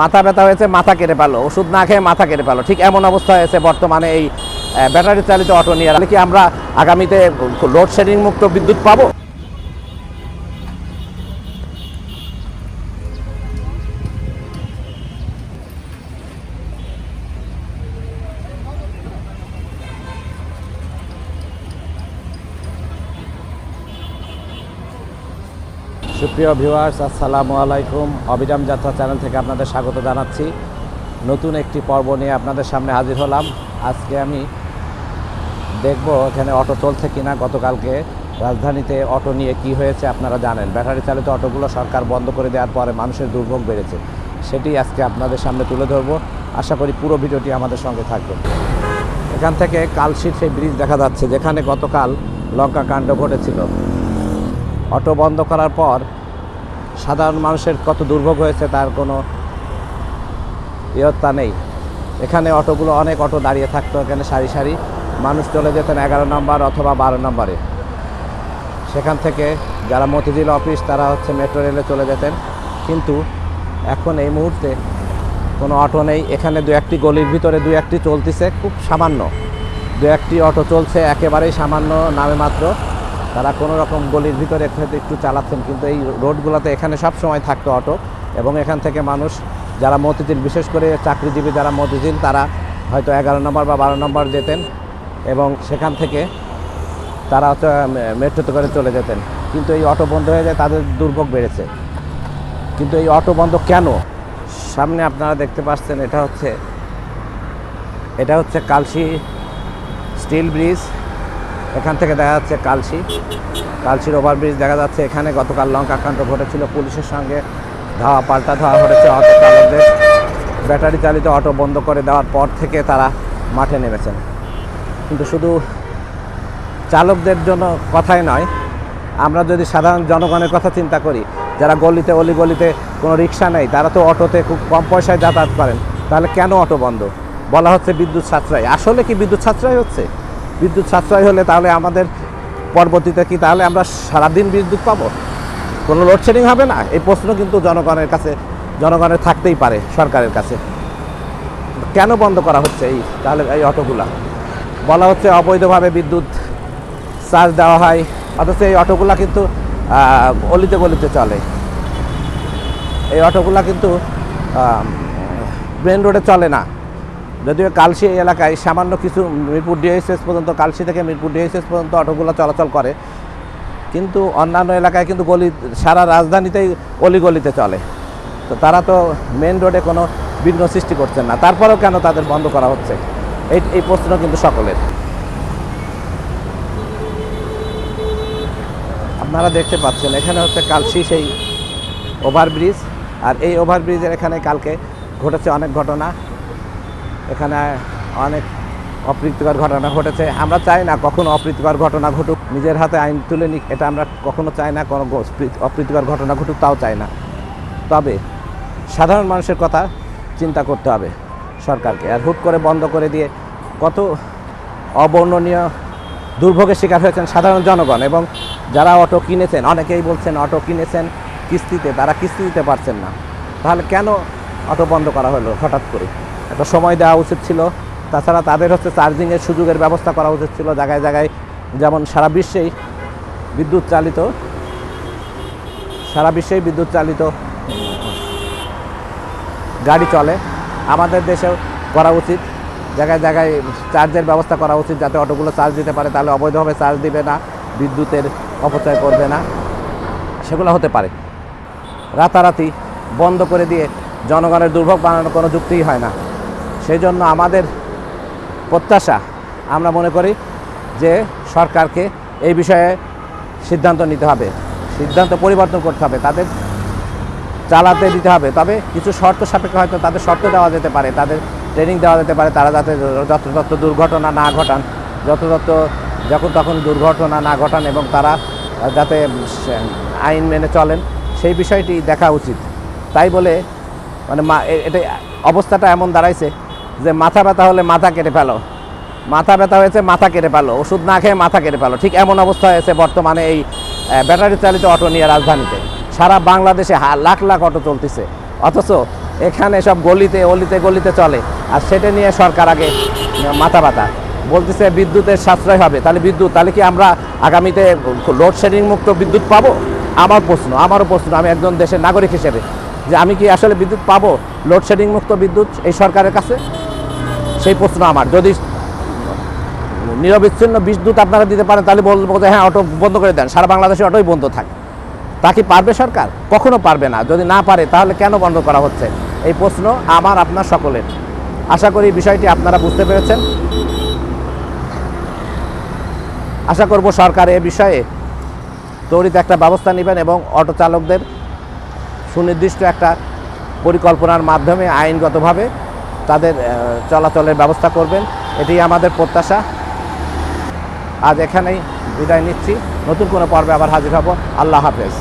মাথা ব্যথা হয়েছে, মাথা কেটে পেল ওষুধ না খেয়ে মাথা কেটে পেল ঠিক এমন অবস্থা হয়েছে বর্তমানে এই ব্যাটারি চালিত অটো নিয়ে। কি আমরা আগামীতে লোডশেডিং মুক্ত বিদ্যুৎ পাবো? সুপ্রিয় ভিউয়ার্স, আসসালামু আলাইকুম। অবিরাম যাত্রা চ্যানেল থেকে আপনাদের স্বাগত জানাচ্ছি। নতুন একটি পর্ব নিয়ে আপনাদের সামনে হাজির হলাম। আজকে আমি দেখব এখানে অটো চলছে কিনা। গতকালকে রাজধানীতে অটো নিয়ে কি হয়েছে আপনারা জানেন। ব্যাটারি চালিত অটোগুলো সরকার বন্ধ করে দেওয়ার পরে মানুষের দুর্ভোগ বেড়েছে। সেটি আজকে আপনাদের সামনে তুলে ধরবো। আশা করি পুরো ভিডিওটি আমাদের সঙ্গে থাকবে এখান থেকে কালশির সেই ব্রিজ দেখা যাচ্ছে, যেখানে গতকাল লঙ্কা কাণ্ড ঘটেছিল। অটো বন্ধ করার পর সাধারণ মানুষের কত দুর্ভোগ হয়েছে তার কোনো ইয়ত্তা নেই। এখানে অটোগুলো অনেক অটো দাঁড়িয়ে থাকতো, এখানে সারি সারি। মানুষ চলে যেতেন এগারো নম্বর অথবা বারো নম্বরে। সেখান থেকে যারা মতিঝিল অফিস, তারা হচ্ছে মেট্রো রেলে চলে যেতেন। কিন্তু এখন এই মুহূর্তে কোনো অটো নেই। এখানে দু একটি গলির ভিতরে দু একটি চলতেছে, খুব সামান্য। দু একটি অটো চলছে, একেবারেই সামান্য নামে মাত্র। তারা কোনো রকম গলির ভিতরে একটু চালাচ্ছেন, কিন্তু এই রোডগুলোতে এখানে সব সময় থাকতো অটো এবং এখান থেকে মানুষ যারা মতিঝিল, বিশেষ করে চাকরিজীবী যারা মতিঝিল, তারা হয়তো এগারো নম্বর বা বারো নম্বর যেতেন এবং সেখান থেকে তারা হচ্ছে মেট্রোতে করে চলে যেতেন। কিন্তু এই অটো বন্ধ হয়ে যায়, তাদের দুর্ভোগ বেড়েছে। কিন্তু এই অটো বন্ধ কেন? সামনে আপনারা দেখতে পাচ্ছেন, এটা হচ্ছে এটা হচ্ছে কালশি স্টিল ব্রিজ। এখান থেকে দেখা যাচ্ছে কালশি কালশির ওভারব্রিজ দেখা যাচ্ছে এখানে। গতকাল লঙ্কা কাণ্ড ঘটেছিল। পুলিশের সঙ্গে ধাওয়া পাল্টা ধাওয়া ঘটেছে অটো চালকদের। ব্যাটারি চালিত অটো বন্ধ করে দেওয়ার পর থেকে তারা মাঠে নেমেছেন। কিন্তু শুধু চালকদের জন্য কথাই নয়, আমরা যদি সাধারণ জনগণের কথা চিন্তা করি, যারা গলিতে অলি গলিতে কোনো রিক্সা নেই, তারা তো অটোতে খুব কম পয়সায় যাতায়াত করেন। তাহলে কেন অটো বন্ধ? বলা হচ্ছে বিদ্যুৎ সাশ্রয়। আসলে কি বিদ্যুৎ সাশ্রয় হচ্ছে? বিদ্যুৎ সাশ্রয় হলে তাহলে আমাদের পরবর্তীতে কি, তাহলে আমরা সারাদিন বিদ্যুৎ পাবো? কোনো লোডশেডিং হবে না? এই প্রশ্ন কিন্তু জনগণের কাছে, জনগণের থাকতেই পারে সরকারের কাছে। কেন বন্ধ করা হচ্ছে এই, তাহলে এই অটোগুলা? বলা হচ্ছে অবৈধভাবে বিদ্যুৎ চার্জ দেওয়া হয়, অথচ এই অটোগুলা কিন্তু অলিতে গলিতে চলে। এই অটোগুলা কিন্তু মেন রোডে চলে না। যদিও কালশি এলাকায় সামান্য কিছু মিরপুর ডিএসএস পর্যন্ত, কালশি থেকে মিরপুর ডিএসএস পর্যন্ত অটোগুলো চলাচল করে। কিন্তু অন্যান্য এলাকায় কিন্তু গলি, সারা রাজধানীতেই অলিগলিতে চলে। তো তারা তো মেন রোডে কোনো বিঘ্ন সৃষ্টি করছেন না। তারপরেও কেন তাদের বন্ধ করা হচ্ছে? এই এই প্রশ্ন কিন্তু সকলের। আপনারা দেখতে পাচ্ছেন, এখানে হচ্ছে কালশি সেই ওভারব্রিজ আর এই ওভারব্রিজের এখানে কালকে ঘটেছে অনেক ঘটনা। এখানে অনেক অপ্রীতিকর ঘটনা ঘটেছে। আমরা চাই না কখনো অপ্রীতিকর ঘটনা ঘটুক। নিজের হাতে আইন তুলে নিক, এটা আমরা কখনো চাই না, কোনো অপ্রীতিকর ঘটনা ঘটুক, তাও চাই না। তবে সাধারণ মানুষের কথা চিন্তা করতে হবে সরকারকে। আর হুট করে বন্ধ করে দিয়ে কত অবর্ণনীয় দুর্ভোগের শিকার হয়েছেন সাধারণ জনগণ এবং যারা অটো কিনেছেন, অনেকেই বলছেন অটো কিনেছেন কিস্তিতে, তারা কিস্তি দিতে পারছেন না। তাহলে কেন অটো বন্ধ করা হলো হঠাৎ করে? একটা সময় দেওয়া উচিত ছিল। তাছাড়া তাদের হচ্ছে চার্জিংয়ের সুযোগের ব্যবস্থা করা উচিত ছিল জায়গায় জায়গায়। যেমন সারা বিশ্বেই বিদ্যুৎ চালিত, সারা বিশ্বেই বিদ্যুৎ চালিত গাড়ি চলে। আমাদের দেশেও করা উচিত। জায়গায় জায়গায় চার্জের ব্যবস্থা করা উচিত যাতে অটোগুলো চার্জ দিতে পারে, তাহলে অবৈধভাবে চার্জ দিবে না, বিদ্যুতের অপচয় করবে না। সেগুলো হতে পারে। রাতারাতি বন্ধ করে দিয়ে জনগণের দুর্ভোগ বানানোর কোনো যুক্তিই হয় না। সেই জন্য আমাদের প্রত্যাশা, আমরা মনে করি যে সরকারকে এই বিষয়ে সিদ্ধান্ত নিতে হবে, সিদ্ধান্ত পরিবর্তন করতে হবে, তাদের চালাতে দিতে হবে। তবে কিছু শর্ত সাপেক্ষে হয়তো তাদের শর্ত দেওয়া যেতে পারে, তাদের ট্রেনিং দেওয়া যেতে পারে, তারা যাতে যত্রতত্র দুর্ঘটনা না ঘটান যত্রতত্র যখন তখন দুর্ঘটনা না ঘটান এবং তারা যাতে আইন মেনে চলেন, সেই বিষয়টি দেখা উচিত। তাই বলে মানে মা এটা অবস্থাটা এমন দাঁড়াইছে যে মাথা ব্যথা হলে মাথা কেটে ফেলো। মাথা ব্যথা হয়েছে, মাথা কেটে ফেলো। ওষুধ না খেয়ে মাথা কেটে ফেলো। ঠিক এমন অবস্থা হয়েছে বর্তমানে এই ব্যাটারি চালিত অটো নিয়ে রাজধানীতে। সারা বাংলাদেশে লাখ লাখ অটো চলতেছে। অথচ এখানে সব গলিতে, অলিতে, গলিতে চলে। আর সেটা নিয়ে সরকার আগে মাথা ব্যথা। বলতেছে বিদ্যুতের সাশ্রয় হবে। তাহলে বিদ্যুৎ, তাহলে কি আমরা আগামীতে লোডশেডিং মুক্ত বিদ্যুৎ পাবো? আমার প্রশ্ন, আমারও প্রশ্ন। আমি একজন দেশের নাগরিক হিসেবে। যে আমি কি আসলে বিদ্যুৎ পাবো? লোডশেডিং মুক্ত বিদ্যুৎ এই সরকারের কাছে? সেই প্রশ্ন আমার। যদি নিরবিচ্ছিন্ন বিদ্যুৎ আপনারা দিতে পারেন, তাহলে বলব যে হ্যাঁ অটো বন্ধ করে দেন। সারা বাংলাদেশে অটোই বন্ধ থাকে। তা কি পারবে সরকার? কখনো পারবে না। যদি না পারে, তাহলে কেন বন্ধ করা হচ্ছে? এই প্রশ্ন আমার, আপনার সকলের। আশা করি বিষয়টি আপনারা বুঝতে পেরেছেন। আশা করব সরকার এ বিষয়ে তড়িৎ একটা ব্যবস্থা নেবেন এবং অটো চালকদের সুনির্দিষ্ট একটা পরিকল্পনার মাধ্যমে আইনগতভাবে তাদের চলাচলের ব্যবস্থা করবেন। এটি আমাদের প্রত্যাশা। আজ এখানেই বিদায় নিচ্ছি। নতুন কোনো পর্বে আবার হাজির হব। আল্লাহ হাফেজ।